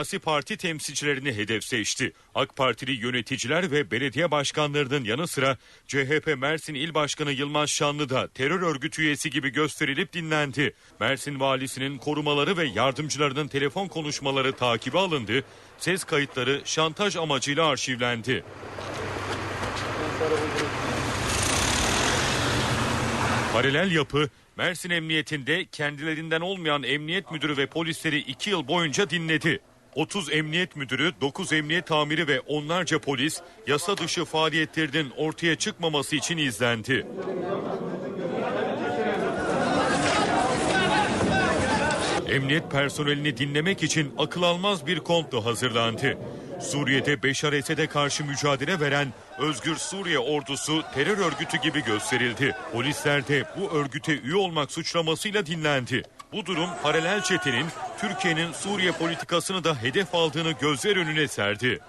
siyasi parti temsilcilerini hedef seçti. AK Partili yöneticiler ve belediye başkanlarının yanı sıra CHP Mersin İl Başkanı Yılmaz Şanlı da terör örgütü üyesi gibi gösterilip dinlendi. Mersin valisinin korumaları ve yardımcılarının telefon konuşmaları takibe alındı. Ses kayıtları şantaj amacıyla arşivlendi. Paralel yapı Mersin Emniyetinde kendilerinden olmayan emniyet müdürü ve polisleri 2 yıl boyunca dinledi. 30 emniyet müdürü, 9 emniyet amiri ve onlarca polis yasa dışı faaliyetlerinin ortaya çıkmaması için izlendi. Emniyet personelini dinlemek için akıl almaz bir komplo hazırlandı. Suriye'de Beşar Esed'e karşı mücadele veren Özgür Suriye ordusu terör örgütü gibi gösterildi. Polisler de bu örgüte üye olmak suçlamasıyla dinlendi. Bu durum paralel çetenin Türkiye'nin Suriye politikasını da hedef aldığını gözler önüne serdi.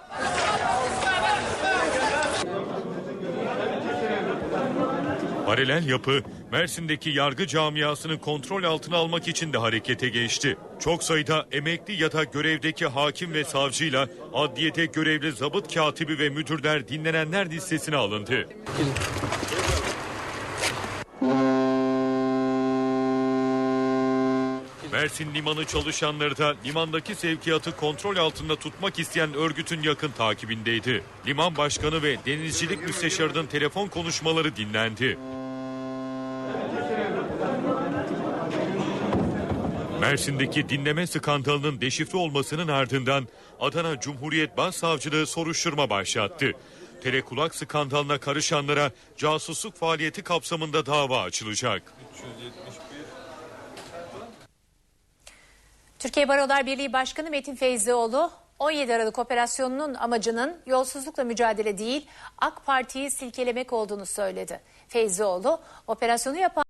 Paralel yapı Mersin'deki yargı camiasını kontrol altına almak için de harekete geçti. Çok sayıda emekli ya da görevdeki hakim ve savcıyla adliyede görevli zabıt katibi ve müdürler dinlenenler listesine alındı. Mersin limanı çalışanları da limandaki sevkiyatı kontrol altında tutmak isteyen örgütün yakın takibindeydi. Liman başkanı ve denizcilik müsteşarının telefon konuşmaları dinlendi. Mersin'deki dinleme skandalının deşifre olmasının ardından Adana Cumhuriyet Başsavcılığı soruşturma başlattı. Telekulak skandalına karışanlara casusluk faaliyeti kapsamında dava açılacak. Türkiye Barolar Birliği Başkanı Metin Feyzioğlu 17 Aralık operasyonunun amacının yolsuzlukla mücadele değil AK Parti'yi silkelemek olduğunu söyledi. Feyzioğlu operasyonu yapan